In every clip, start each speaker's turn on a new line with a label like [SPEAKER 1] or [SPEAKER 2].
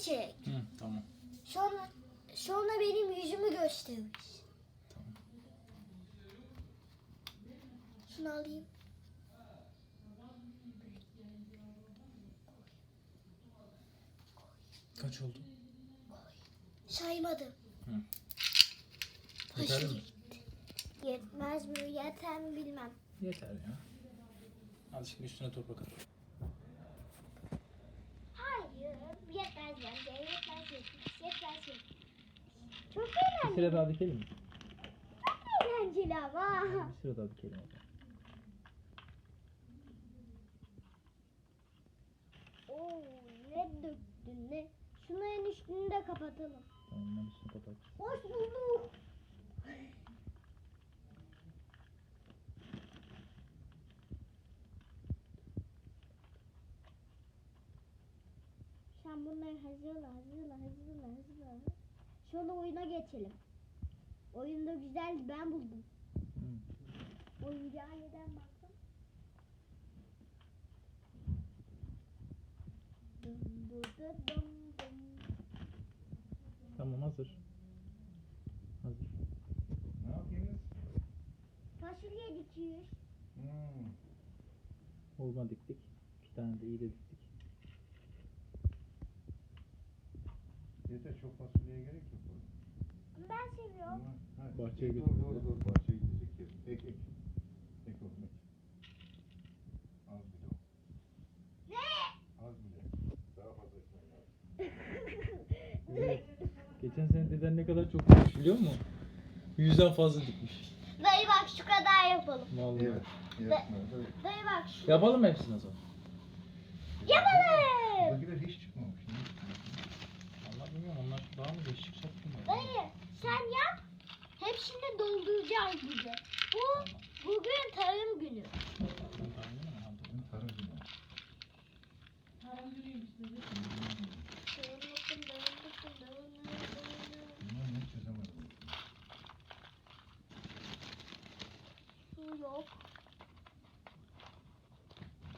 [SPEAKER 1] çek.
[SPEAKER 2] Hı, tamam.
[SPEAKER 1] Sonra sonra benim yüzümü göstermiş.
[SPEAKER 2] Tamam.
[SPEAKER 1] Şunu alayım.
[SPEAKER 2] Kaç oldu?
[SPEAKER 1] Saymadım.
[SPEAKER 2] Yeter mi?
[SPEAKER 1] Yetmez mi? Yeter mi bilmem.
[SPEAKER 2] Yeter ya. Hadi şimdi üstüne toprak at.
[SPEAKER 1] Hayır. Yetmez bence. Yetmez yetmez. Yetmez yetmez. Çok
[SPEAKER 2] Bir sıra daha dikelim mi?
[SPEAKER 1] eğlenceli ama.
[SPEAKER 2] Bir sıra daha dikelim o zaman.
[SPEAKER 1] Oo, ne döktün ne? Şunların üstünü de kapatalım.
[SPEAKER 2] Tamam ben üstünü kapat.
[SPEAKER 1] Hoş bulduk. Sen bunları hazırla, hazırla, hazırla, hazırla. Şöyle oyuna geçelim. Oyunda güzel ben buldum.
[SPEAKER 2] Hı.
[SPEAKER 1] Oyuncağa neden baktım?
[SPEAKER 2] Tamam hazır. Hazır.
[SPEAKER 3] Ne yapıyorsunuz?
[SPEAKER 1] Fasulye dikiyoruz.
[SPEAKER 3] Hmm.
[SPEAKER 2] Hurma diktik. İki tane de iyi de diktik.
[SPEAKER 3] Yeter çok fasulyeye gerek yok.
[SPEAKER 1] Ben seviyorum.
[SPEAKER 2] Bahçeye götür.
[SPEAKER 3] Dur dur dur bahçeye gidecek yer. Ek ek. Ek oğlum ek. Az bile o.
[SPEAKER 1] Ne?
[SPEAKER 3] Az bile. Daha fazla ekmek lazım.
[SPEAKER 2] Evet. Geçen sene deden ne kadar çok dikmiş biliyor musun? Yüzden fazla dikmiş.
[SPEAKER 1] Dayı bak şu kadar yapalım.
[SPEAKER 2] Vallahi.
[SPEAKER 3] Evet. Yapma. Tabii.
[SPEAKER 1] Dayı bak şu.
[SPEAKER 2] Yapalım mı hepsini o zaman?
[SPEAKER 1] Yapalım.
[SPEAKER 3] Buradakiler hiç çıkmamış?
[SPEAKER 2] Allah bilmiyorum onlar daha mı geç çıkacak bilmiyorum.
[SPEAKER 1] Dayı sen yap. Hepsini dolduracağız bugün. Bu bugün tarım günü. Yok.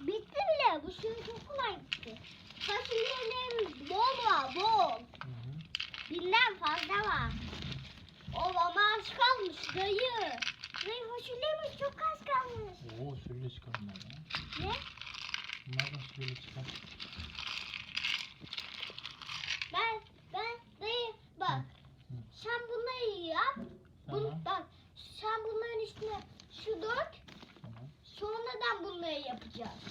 [SPEAKER 1] Bitti bile. Bu suyun çok kolay bitti. Fasulyelerimiz bol var bol.
[SPEAKER 2] Hı hı.
[SPEAKER 1] Binden fazla var. Az kalmış dayı. Dayı fasulyemiz çok az kalmış.
[SPEAKER 2] Oo sürüyle çıkar bunlar ya.
[SPEAKER 1] Ne?
[SPEAKER 2] Bunlardan sürüyle çıkar.
[SPEAKER 1] Ben, ben dayı bak.
[SPEAKER 2] Hı.
[SPEAKER 1] Sen bunları yap. Bun,
[SPEAKER 2] Tamam.
[SPEAKER 1] bak sen bunların üstüne şu dök.
[SPEAKER 2] Tamam.
[SPEAKER 1] Sonradan bunları yapacağız.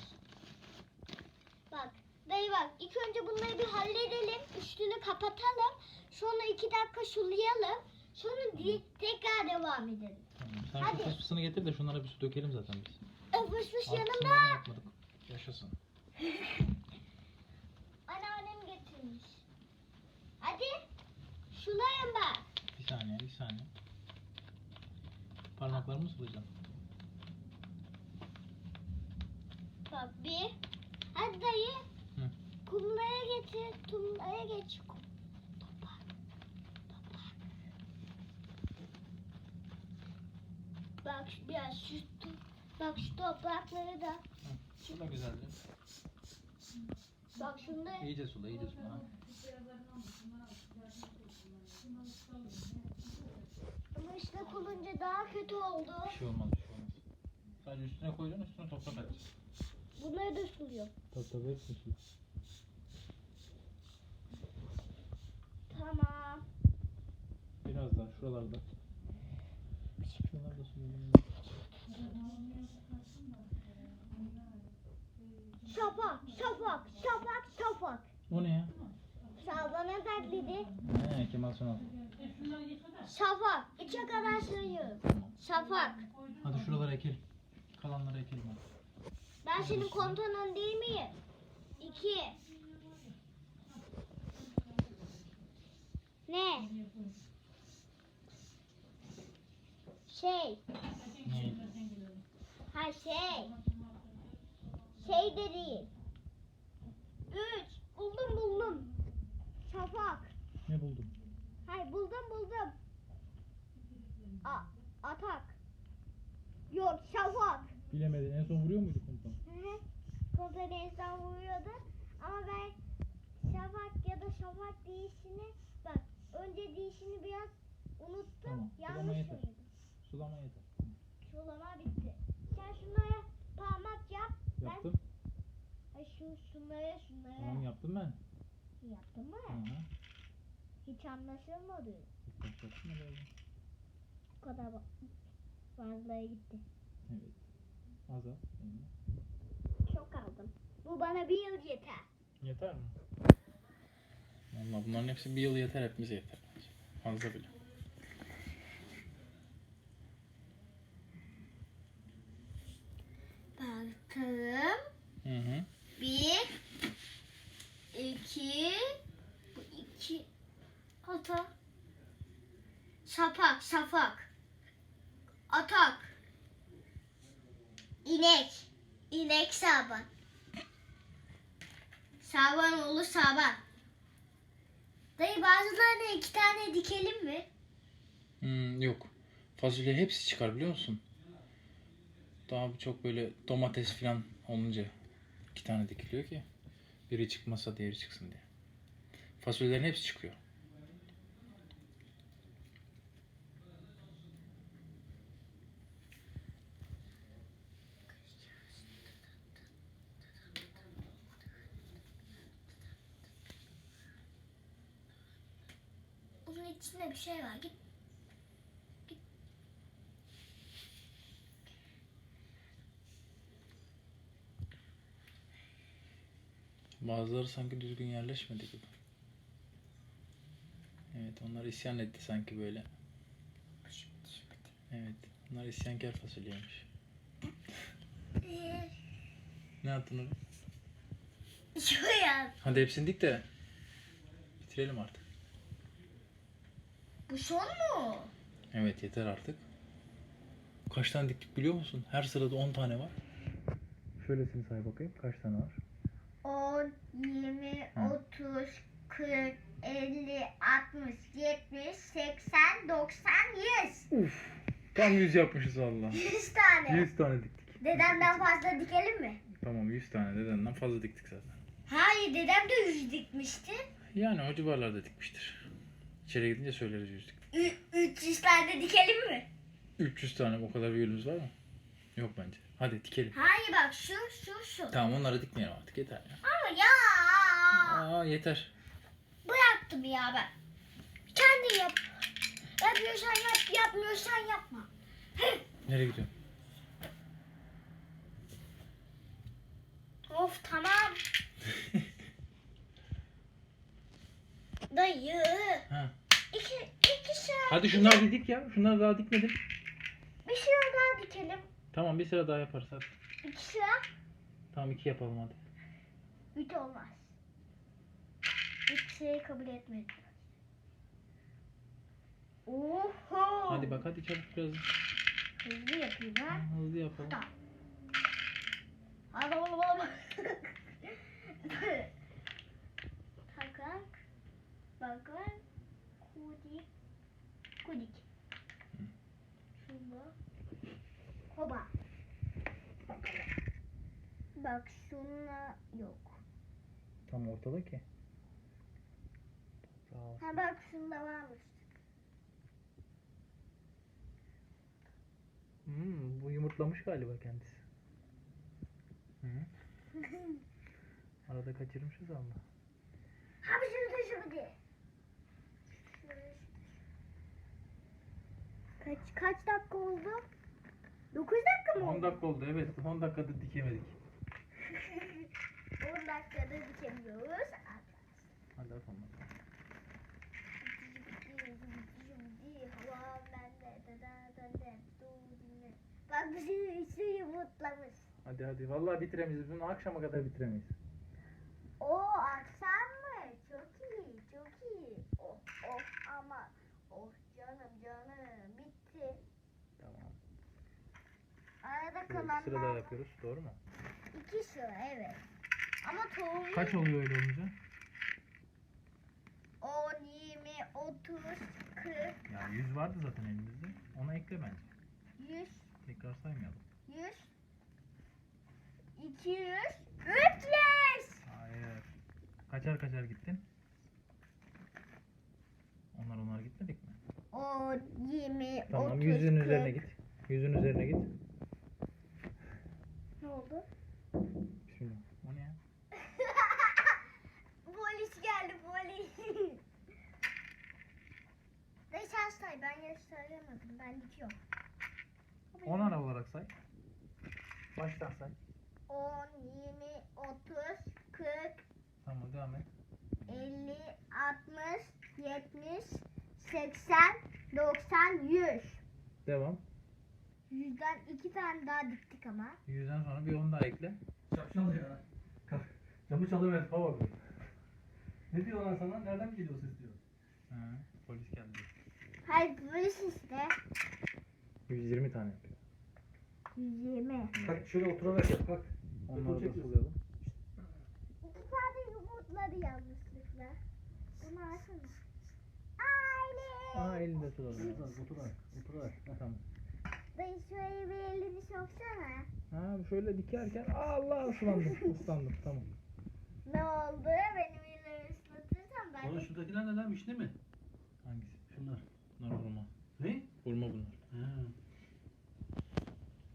[SPEAKER 1] Bak dayı bak ilk önce bunları bir halledelim. Üstünü kapatalım. Sonra iki dakika sulayalım. Sonra di- tekrar devam edelim.
[SPEAKER 2] Şu fıstığını getir de şunlara bir su dökelim zaten biz.
[SPEAKER 1] Öpüşmüş
[SPEAKER 2] Alt
[SPEAKER 1] yanımda.
[SPEAKER 2] kısımlarını yapmadık. Yaşasın.
[SPEAKER 1] Anneannem getirmiş. Hadi. Sulayın bak.
[SPEAKER 2] Bir saniye, bir saniye. Parmaklarımı sulayacağım.
[SPEAKER 1] Bak bir. Hadi dayı.
[SPEAKER 2] Hı.
[SPEAKER 1] Kumlaya getir. Kumlaya geç. Kum. Toprak. Toprak. Bak biraz şu Bak şu toprakları da.
[SPEAKER 2] Hı. Sula güzelce.
[SPEAKER 1] Bak şunda.
[SPEAKER 2] İyice sula, iyice sula. ha.
[SPEAKER 1] Ama işte kulunca daha kötü oldu.
[SPEAKER 2] Bir şey olmaz, bir şey olmaz. Sadece üstüne koyacaksın, üstüne toprak atacaksın.
[SPEAKER 1] Bunları da suluyor.
[SPEAKER 2] Tabii tabii hepsini sula.
[SPEAKER 1] Tamam.
[SPEAKER 2] Biraz daha şuralarda. Şuralarda sulayalım.
[SPEAKER 1] Şafak, şafak, şafak, şafak.
[SPEAKER 2] O ne ya?
[SPEAKER 1] Şaban'a taklidi.
[SPEAKER 2] He, Kemal Sunal.
[SPEAKER 1] Şafak. Üçe kadar sayıyorum.
[SPEAKER 2] Tamam.
[SPEAKER 1] Şafak.
[SPEAKER 2] Hadi şuralara ekelim. Kalanları ekelim hadi.
[SPEAKER 1] Ben senin komutanın değil miyim? İki. Ne? Şey. Ha şey. Şey de değil. Üç. Buldum buldum. Şafak.
[SPEAKER 2] Ne buldun?
[SPEAKER 1] Hayır buldum buldum. A atak. Yok şafak.
[SPEAKER 2] Bilemedin. En son vuruyor muydu komutan?
[SPEAKER 1] Hı. Komutan insan vuruyordu. Ama ben Şafak ya da Şafak dişini bak önce dişini biraz unuttum.
[SPEAKER 2] Tamam, sulama
[SPEAKER 1] Yanlış
[SPEAKER 2] yeter.
[SPEAKER 1] söyledim.
[SPEAKER 2] Sulama yeter.
[SPEAKER 1] Sulama bitti. Sen şunlara parmak yap.
[SPEAKER 2] Yaptım.
[SPEAKER 1] Ben ay şu şunlara şunlara
[SPEAKER 2] Tamam yaptım ben.
[SPEAKER 1] yaptım mı?
[SPEAKER 2] Hı hı.
[SPEAKER 1] Hiç anlaşılmadı.
[SPEAKER 2] İlk oldu.
[SPEAKER 1] Bu kadar ba- fazlaya gitti.
[SPEAKER 2] Evet. Az elini.
[SPEAKER 1] Çok aldım. Bu bana bir yıl yeter.
[SPEAKER 2] Yeter mi? Valla bunların hepsi bir yıl yeter hepimize yeter. bence. Fazla bile.
[SPEAKER 1] Baktım.
[SPEAKER 2] Hı hı.
[SPEAKER 1] Bir, iki, bu iki, ata, şafak, şafak, atak, inek, inek saban, saban oğlu saban. Dayı bazılarına iki tane dikelim mi?
[SPEAKER 2] Hmm, yok. Fasulye hepsi çıkar biliyor musun? Daha çok böyle domates falan olunca iki tane dikiliyor ki biri çıkmasa diğeri çıksın diye. Fasulyelerin hepsi çıkıyor.
[SPEAKER 1] İçinde bir şey var. Git.
[SPEAKER 2] Bazıları sanki düzgün yerleşmedi gibi. Evet onlar isyan etti sanki böyle. Evet onlar isyankar fasulyeymiş. Ne yaptın
[SPEAKER 1] ya.
[SPEAKER 2] Hadi hepsini dik de bitirelim artık.
[SPEAKER 1] Bu son mu?
[SPEAKER 2] Evet yeter artık. Kaç tane diktik biliyor musun? Her sırada 10 tane var. Şöylesini say bakayım. Kaç tane var?
[SPEAKER 1] 10, 20,
[SPEAKER 2] Hı.
[SPEAKER 1] 30, 40, 50, 60, 70, 80, 90, 100.
[SPEAKER 2] Uf. Tam 100 yapmışız valla.
[SPEAKER 1] 100 tane.
[SPEAKER 2] 100 tane diktik.
[SPEAKER 1] Dedemden fazla dikelim mi?
[SPEAKER 2] Tamam 100 tane dedenden fazla diktik zaten.
[SPEAKER 1] Hayır dedem de 100 dikmişti.
[SPEAKER 2] Yani o civarlarda dikmiştir. İçeri gidince söyleriz 100 dik.
[SPEAKER 1] Ü- 300 tane dikelim mi?
[SPEAKER 2] 300 tane o kadar bir var mı? Yok bence. Hadi dikelim.
[SPEAKER 1] Hayır bak şu şu şu.
[SPEAKER 2] Tamam onları dikmeyelim artık yeter ya.
[SPEAKER 1] Ama ya.
[SPEAKER 2] Aa yeter.
[SPEAKER 1] Bıraktım ya ben. Kendin yap. Yapıyorsan yap, yapmıyorsan yapma.
[SPEAKER 2] Nereye gidiyorsun?
[SPEAKER 1] Of tamam. Dayı.
[SPEAKER 2] Ha. Hadi şunları bir dik ya. Şunları daha dikmedim.
[SPEAKER 1] Bir sıra daha dikelim.
[SPEAKER 2] Tamam bir sıra daha yaparız hadi.
[SPEAKER 1] İki sıra.
[SPEAKER 2] Tamam iki yapalım hadi.
[SPEAKER 1] Üç olmaz. Üç sırayı kabul etmedim. Oho.
[SPEAKER 2] Hadi bak hadi çabuk biraz
[SPEAKER 1] Hızlı yapayım ha.
[SPEAKER 2] hızlı yapalım.
[SPEAKER 1] Tamam. Hadi oğlum oğlum. Bakar. Kudik. Kudik. Şurada. Hoba. Bak şunla yok.
[SPEAKER 2] Tam ortada ki.
[SPEAKER 1] Ha bak şunda varmış.
[SPEAKER 2] Hmm, bu yumurtlamış galiba kendisi. Hı. Arada kaçırmışız ama.
[SPEAKER 1] Abi şurada şurada. Kaç kaç dakika oldu? 9 dakika mı
[SPEAKER 2] 10
[SPEAKER 1] oldu?
[SPEAKER 2] dakika oldu evet. 10 dakikada dikemedik.
[SPEAKER 1] 10 dakikada dikemiyoruz.
[SPEAKER 2] Hadi
[SPEAKER 1] dinle. Bak bizi üstü yumurtlamış.
[SPEAKER 2] Hadi hadi. Vallahi bitiremeyiz. Bunu akşama kadar bitiremeyiz.
[SPEAKER 1] O akşam mı? Çok iyi, çok iyi. Oh, oh ama. Oh canım canım. Bitti.
[SPEAKER 2] Tamam. Şöyle
[SPEAKER 1] kalanlar
[SPEAKER 2] iki sıra daha yapıyoruz. Doğru mu?
[SPEAKER 1] İki sıra evet. Ama tohum
[SPEAKER 2] Kaç oluyor öyle olunca?
[SPEAKER 1] 10, 20, 30, 40,
[SPEAKER 2] Ya 100 vardı zaten elimizde. Ona ekle bence.
[SPEAKER 1] 100,
[SPEAKER 2] Tekrar saymayalım.
[SPEAKER 1] 100, 200, 300.
[SPEAKER 2] Hayır. Kaçar kaçar gittin? Onlar onlar gitmedik mi?
[SPEAKER 1] 10, 20,
[SPEAKER 2] Tamam
[SPEAKER 1] 30,
[SPEAKER 2] yüzün
[SPEAKER 1] 40.
[SPEAKER 2] üzerine git. Yüzün üzerine git.
[SPEAKER 1] Ne oldu?
[SPEAKER 2] Bismillah. O ne ya?
[SPEAKER 1] Polis geldi polis. Ve sen say ben gösteremedim ben dikiyorum.
[SPEAKER 2] Onar olarak say. Baştan say.
[SPEAKER 1] 10, 20, 30, 40,
[SPEAKER 2] Tamam devam et.
[SPEAKER 1] 50, 60, 70, 80, 90, 100.
[SPEAKER 2] Devam.
[SPEAKER 1] Yüzden iki tane daha diktik ama.
[SPEAKER 2] Yüzden sonra bir on daha ekle.
[SPEAKER 3] Şapşal ya. Kalk. Camı çalıver baba. Ne diyorlar sana? Nereden geliyor ses diyor.
[SPEAKER 2] Ha, polis geldi.
[SPEAKER 1] Hayır polis işte.
[SPEAKER 2] 120 tane yapıyor.
[SPEAKER 1] 120.
[SPEAKER 3] Kalk şöyle oturarak yap kalk.
[SPEAKER 2] Onları da sulayalım.
[SPEAKER 1] İki tane yumurtladı yanlışlıkla. Bunu alsana. Aile.
[SPEAKER 2] Aa elinde tutalım.
[SPEAKER 3] Oturarak oturarak. Oturarak.
[SPEAKER 2] Tamam.
[SPEAKER 1] Dayı şöyle bir elini soksana.
[SPEAKER 2] Ha şöyle dikerken Allah ıslandım. Islandım tamam.
[SPEAKER 1] Ne oldu? Benim elimi ıslatırsan ben
[SPEAKER 3] Oğlum
[SPEAKER 1] de...
[SPEAKER 3] şuradakiler nelermiş değil mi?
[SPEAKER 2] Hangisi?
[SPEAKER 3] Şunlar.
[SPEAKER 2] Bunlar hurma.
[SPEAKER 3] Ne?
[SPEAKER 2] Hurma bunlar.
[SPEAKER 3] Ha.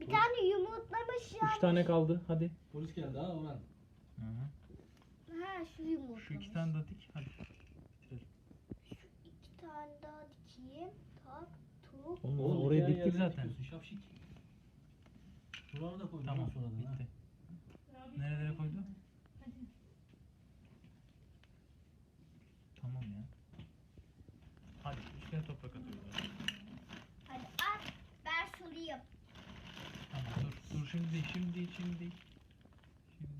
[SPEAKER 1] Bir tane yumurtlamış ya.
[SPEAKER 2] Üç tane kaldı hadi.
[SPEAKER 3] Polis geldi ha Orhan.
[SPEAKER 2] Hı hı.
[SPEAKER 1] Ha şu yumurtlamış.
[SPEAKER 2] Şu iki tane daha dik. Hadi. Bitirelim.
[SPEAKER 1] Şu iki tane daha dikeyim. Tak, tuk.
[SPEAKER 2] Oğlum, oraya
[SPEAKER 3] diğer
[SPEAKER 2] diktik
[SPEAKER 3] yerlere
[SPEAKER 2] zaten.
[SPEAKER 3] dikiyorsun, Şapşik. Şuraları da koydum
[SPEAKER 2] Tamam
[SPEAKER 3] sonradan ha.
[SPEAKER 2] bitti. Nerelere koydu? Tamam ya. Hadi üstüne toprak atıyoruz.
[SPEAKER 1] Hadi at. Ben sulayayım.
[SPEAKER 2] Tamam dur dur şimdi değil şimdi değil şimdi değil. Şimdi.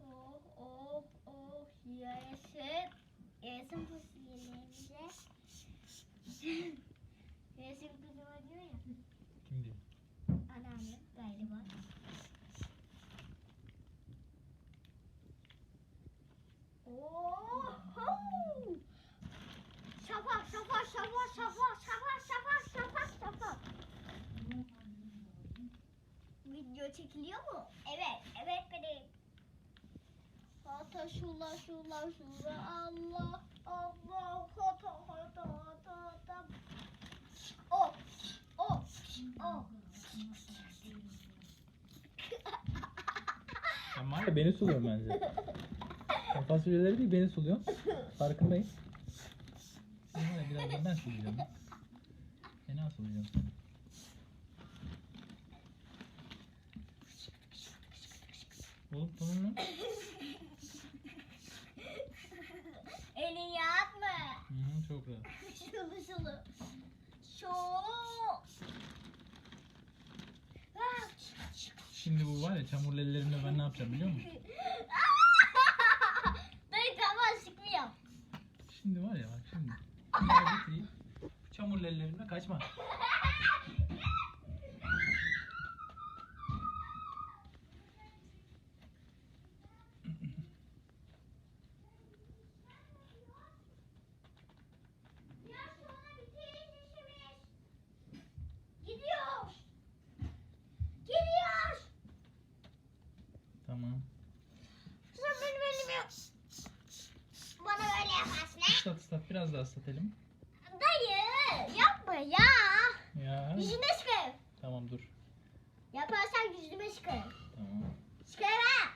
[SPEAKER 1] Oh oh oh yaşasın. Yaşasın fasulyelerimize. yaşasın kızıma diyor ya.
[SPEAKER 2] Kim diyor?
[SPEAKER 1] Anneannem galiba. Oh, oh. Şafak, şafak, şafak, şafak, şafak, şafak, şafak. Video çekiliyor mu? Evet, evet benim. Hata şula şula şula Allah Allah hata hata hata hata. Oh oh oh.
[SPEAKER 2] Sen var ya beni suluyorsun bence. Sen fasulyeleri değil beni suluyorsun. Farkındayım. Ya birazdan ben sulayacağım. Fena sulayacağım seni. Oğlum tamam lan.
[SPEAKER 1] Elin yapma.
[SPEAKER 2] Hı hı, çok rahat.
[SPEAKER 1] Şulu şulu. Şu. Ah.
[SPEAKER 2] Şimdi bu var ya çamurlu ellerimle ben ne yapacağım biliyor musun?
[SPEAKER 1] Dayı tamam sıkmıyor.
[SPEAKER 2] Şimdi var ya bak şimdi. Bunları bitireyim. Çamurlu ellerimle kaçma. Tamam.
[SPEAKER 1] Sen benim elimi ha?
[SPEAKER 2] Islat ıslat biraz daha ıslat elimi.
[SPEAKER 1] Dayı yapma ya.
[SPEAKER 2] Ya.
[SPEAKER 1] Yüzüme sıkarım.
[SPEAKER 2] Tamam dur.
[SPEAKER 1] Yaparsan yüzüme sıkarım.
[SPEAKER 2] Tamam.
[SPEAKER 1] Sıkarım